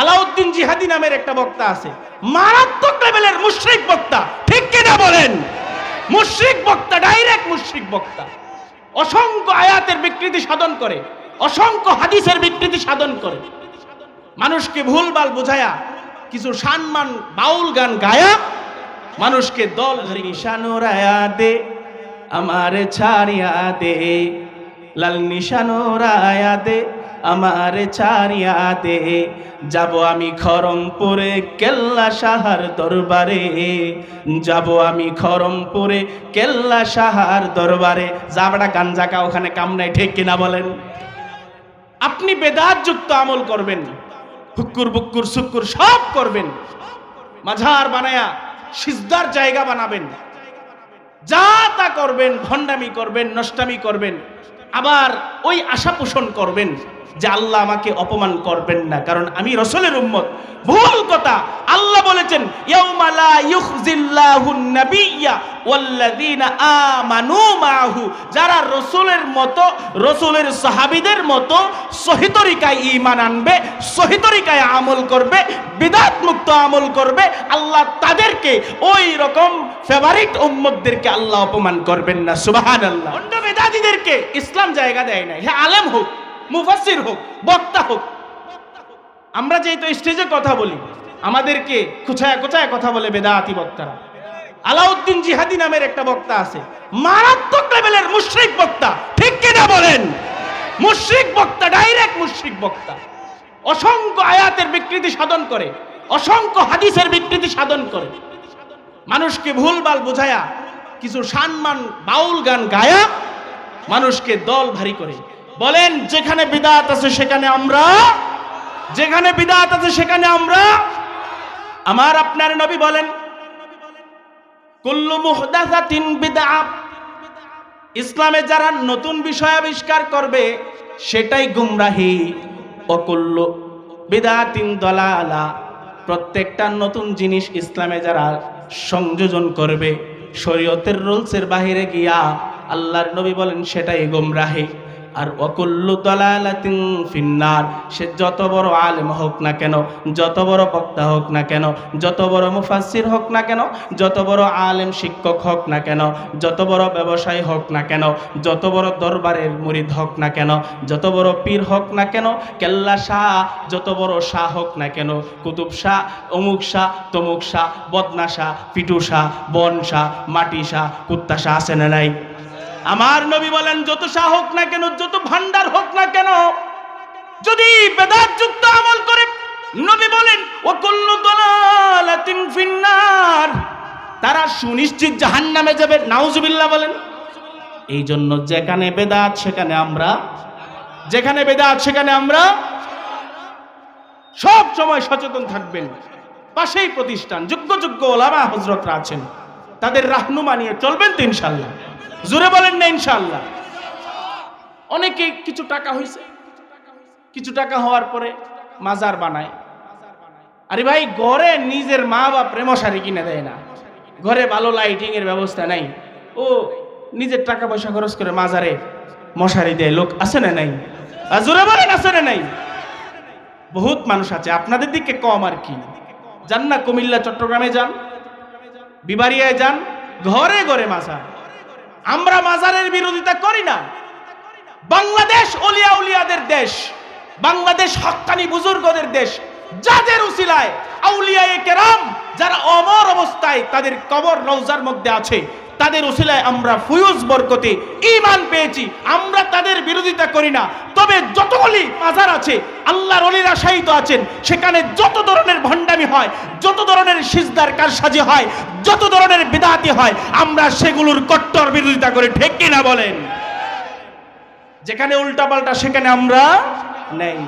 আলাউদ্দিন জিহাদি নামের একটা বক্তা আছে। মারাত্মক লেভেলের মুশ্রিক বক্তা। ঠিক কিনা বলেন? মুশ্রিক বক্তা ডাইরেক্ট মুশ্রিক বক্তা। অসংখ্য আয়াতের বিকৃতি সাধন করে, অসংখ্য হাদিসের বিকৃতি সাধন করে। মানুষকে ভুলভাল বুঝায়া, কিছু সম্মান, বাউল গান গায়া, মানুষকে দল ধরে নিশানোরায়া দে, আমার ছাড়িয়া দে, লাল নিশানোরায়া দে। আমার ছাড়িয়া দে, যাব আমি খরমপুরে কেল্লা সাহার দরবারে। যাব আমি খরমপুরে কেল্লা সাহার দরবারে। যাবটা গাঞ্জাকা ওখানে কাম নাই, ঠিক কিনা বলেন? আপনি বেদাত যুক্ত আমল করবেন, হুক্কুর বুক্কুর সুক্কুর সব করবেন, মাঝার বানায়া সিজদার জায়গা বানাবেন। যা তা করবেন, ভণ্ডামি করবেন, নষ্টামি করবেন। আবার ওই আশা পোষণ করবেন যে আল্লাহ আমাকে অপমান করবেন না। কারণ আমি রসুলের উম্মত। ভুল কথা। আল্লাহ বলেছেন যারা রসুলের মতো, রসুলের সাহাবীদের মতো সহি তরিকায় ঈমান আনবে সহি তরিকায় আমল করবে বিদাত মুক্ত আমল করবে, আল্লাহ তাদেরকে ওই রকম ফেভারিট উম্মতদেরকে আল্লাহ অপমান করবেন না। সুবহানাল্লাহ। অন্য বেদাতীদেরকে ইসলাম জায়গা দেয় না হ্যাঁ আলেম হোক, মুফাসসির হোক, বক্তা হোক। আমরা যেহেতু স্টেজে কথা বলি, আমাদেরকে কুচায় কুচায় কথা বলে বেদাতি বক্তারা। আলাউদ্দিন জিহাদি নামের একটা বক্তা আছে। মারাত্মক লেভেলের মুশরিক বক্তা। ঠিক কিনা বলেন? মুশরিক বক্তা ডাইরেক্ট মুশরিক বক্তা। অসংখ্য আয়াতের বিকৃতি সাধন করে, অসংখ্য হাদিসের বিকৃতি সাধন করে। মানুষকে ভুলভাল বুঝায়া, কিছু সম্মান, বাউল গান গায়া মানুষকে দল ভারী করে। বলেন, যেখানে বিদাত আছে সেখানে আমরা, যেখানে বিদাত আছে সেখানে আমরা। আমার আপনার নবী বলেন, কুল্লু মুহদাসাতিন বিদআত ইসলামে যারা নতুন বিষয় আবিষ্কার করবে, সেটাই গুমরাহি। অকুল্ল বিদাতিন দলালা। প্রত্যেকটা নতুন জিনিস ইসলামে যারা সংযোজন করবে, শরীয়তের রুলসের বাহিরে গিয়া আল্লাহর নবী বলেন, সেটাই গুমরাহি। আর অকুল্লু দলালাতিন ফিন্নার, সে যত বড় আলেম হোক না কেন, যত বড় বক্তা হোক না কেন, যত বড় মুফাসসির হোক না কেন, যত বড় আলেম শিক্ষক হোক না কেন, যত বড় ব্যবসায়ী হোক না কেন, যত বড় দরবারের মুরিদ হোক না কেন, যত বড় পীর হোক না কেন, কেল্লা শাহ যত বড় শাহ হোক না কেন, কুতুব শাহ, অমুক শাহ, তমুক শাহ, বদনা শাহ, পিটু শাহ, বন শাহ, মাটি শাহ, কুত্তা শাহ আছে না নাই? আমার নবী বলেন, যত শাহ হোক না কেন, যত ভান্ডার হোক না কেন, যদি বেদাত যুক্ত আমল করে, নবী বলেন, ও কুল্লু দালালাতিন ফিন্নার তারা সুনিশ্চিত জাহান্নামে যাবে। নাউজুবিল্লাহ বলেন এই জন্য যেখানে বেদাত, সেখানে আমরা যেখানে বেদাত, সেখানে আমরা সব সময় সচেতন থাকবেন। পাশেই প্রতিষ্ঠান, যোগ্য যোগ্য ওলামা হজরতরা আছেন। তাদের রাহনুমা নিয়ে চলবেন তো ইনশাল্লাহ জোরে বলেন না ইনশাল্লাহ অনেকে কিছু টাকা হয়েছে কিছু টাকা হওয়ার পরে মাজার বানায়। আরে ভাই, ঘরে নিজের মা বা প্রেমশারি কিনে দেয় না। ঘরে ভালো লাইটিং এর ব্যবস্থা নাই। ও, নিজের টাকা পয়সা খরচ করে মাজারে মশারি দেয়। লোক আছে না নাই? জোরে বলেন, আছে না নাই? বহুত মানুষ আছে। আপনাদের দিকে কম আর কি। যান না কুমিল্লা, চট্টগ্রামে যান বিবারিয়ায় যান, ঘরে ঘরে মাজার। আমরা মাজারের বিরোধিতা করি না। বাংলাদেশ অলিয়া উলিয়াদের দেশ, বাংলাদেশ হক্কানি বুজুর্গদের দেশ, যাদের উসিলায় আউলিয়ায়ে কেরাম যারা অমর অবস্থায় তাদের কবর রওজার মধ্যে আছে, তাদের উসিলায় আমরা ফুয়ুজ বরকতে ঈমান পেয়েছি। আমরা তাদের বিরোধিতা করি না। তবে যতগুলি মাজার আছে আল্লাহর অলিরা শায়িত আছেন, সেখানে যত ধরনের ভণ্ডামি হয়, যত ধরনের সিজদার কারসাজি হয়, যত ধরনের বিদাতি হয়, আমরা সেগুলোর কট্টর বিরোধিতা করে, ঠিক না বলেন? যেখানে উল্টাপাল্টা, সেখানে আমরা নেই।